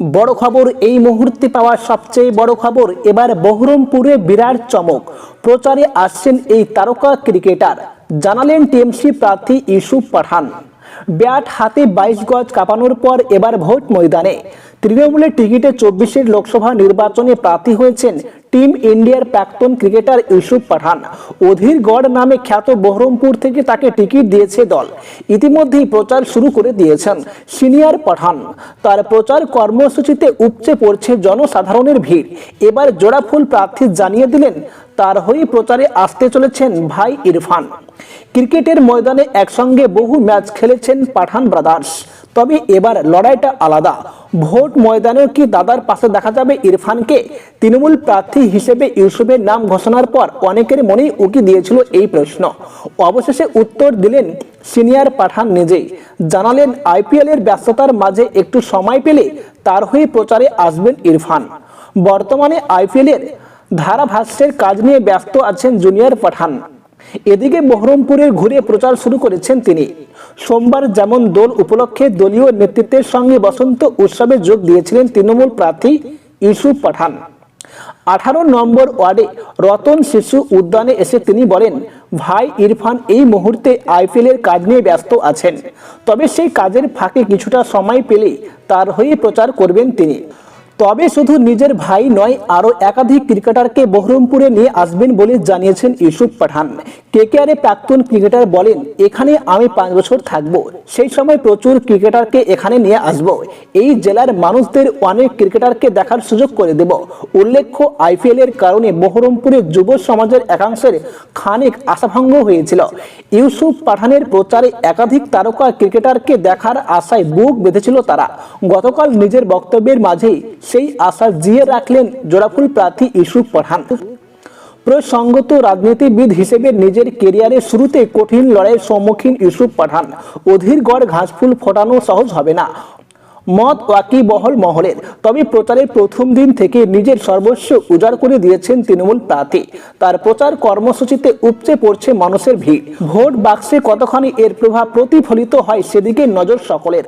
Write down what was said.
বড় খবর, এই মুহূর্তে পাওয়া সবচেয়ে বড় খবর, এবার বহরমপুরে বিরাট চমক। প্রচারে আসছেন এই তারকা ক্রিকেটার। জানালেন টিএমসি প্রার্থী ইউসুফ পাঠান। ব্যাট হাতে বাইশ গজ কাঁপানোর পর এবার ভোট ময়দানে। তৃণমূলের টিকিটে চব্বিশের লোকসভা নির্বাচনে প্রার্থী হয়েছেন টিম ইন্ডিয়ার প্রাক্তন ক্রিকেটার ইউসুফ পাঠান। অধীরগড় নামে খ্যাত বহরমপুর থেকে তাকে টিকিট দিয়েছে দল। ইতিমধ্যেই প্রচার শুরু করে দিয়েছেন সিনিয়র পাঠান। তার প্রচার কর্মসূচিতে উপচে পড়ছে জনসাধারণের ভিড়। এবার জোড়াফুল প্রার্থী জানিয়ে দিলেন, তার হয়ে প্রচারে আসতে চলেছেন ভাই ইরফান। ক্রিকেটের ময়দানে একসঙ্গে বহু ম্যাচ খেলেছেন পাঠান ব্রাদার্স। তবে এবার লড়াইটা আলাদা। ভোট ময়দানেও কি দাদার পাশে দেখা যাবে ইরফানকে? তৃণমূল প্রার্থী হিসেবে ইউসুফের নাম ঘোষণার পর অনেকের মনেই উকি দিয়েছিল এই প্রশ্ন। অবশেষে উত্তর দিলেন সিনিয়র পাঠান নিজেই। জানালেন আইপিএল এর ব্যস্ততার মাঝে একটু সময় পেলে তার হয়ে প্রচারে আসবেন ইরফান। বর্তমানে আইপিএল এর ধারাভাষ্যের কাজ নিয়ে ব্যস্ত আছেন জুনিয়র পাঠান। এদিকে বহরমপুরের ঘুরে প্রচার শুরু করেছেন তিনি। সোমবার যেমন দোল উপলক্ষে দলীয় নেতৃত্বের সঙ্গে বসন্ত উৎসবে যোগ দিয়েছিলেন তৃণমূল প্রার্থী ইউসুফ পাঠান। আঠারো নম্বর ওয়ার্ডে রতন শিশু উদ্যানে এসে তিনি বলেন, ভাই ইরফান, এই মুহূর্তে আইপিএল এর কাজ নিয়ে ব্যস্ত আছেন। তবে সেই কাজের ফাঁকে কিছুটা সময় পেলে তার হয়ে প্রচার করবেন তিনি। তবে শুধু নিজের ভাই নয়, আরও একাধিক ক্রিকেটারকে বহরমপুরে নিয়ে আসবেন বলে জানিয়েছেন ইউসুফ পাঠান। কেকেআরে প্রাক্তন ক্রিকেটার বলেন, এখানে আমি পাঁচ বছর থাকব। সেই সময় প্রচুর ক্রিকেটারকে এখানে নিয়ে আসব। এই জেলার মানুষদের অনেক ক্রিকেটারকে দেখার সুযোগ করে দেব। উল্লেখ্য আইপিএল এর কারণে বহরমপুরের যুব সমাজের একাংশের খানিক আশাভঙ্গ হয়েছিল। ইউসুফ পাঠানের প্রচারে একাধিক তারকা ক্রিকেটারকে দেখার আশায় বুক বেঁধেছিল তারা। গতকাল নিজের বক্তব্যের মাঝেই সেই আশা জিয়ে রাখলেন জোড়াফুল প্রার্থী ইউসুফ পাঠান প্রসঙ্গত রাজনীতিবিদ হিসেবে নিজের কেরিয়ারের শুরুতে কঠিন লড়াইয়ের সম্মুখীন ইউসুফ পাঠান অধীর গড় ঘাসফুল ফোটানো সহজ হবে না। মত ওয়াকিবহল মহলের। তবে প্রচারের প্রথম দিন থেকে নিজের সর্বস্ব উজাড় করে দিয়েছেন তৃণমূল প্রার্থী। তার প্রচার কর্মসূচিতে উপচে পড়ছে মানুষের ভিড়। ভোট বাক্সে কতখানি এর প্রভাব প্রতিফলিত হয় সেদিকে নজর সকলের।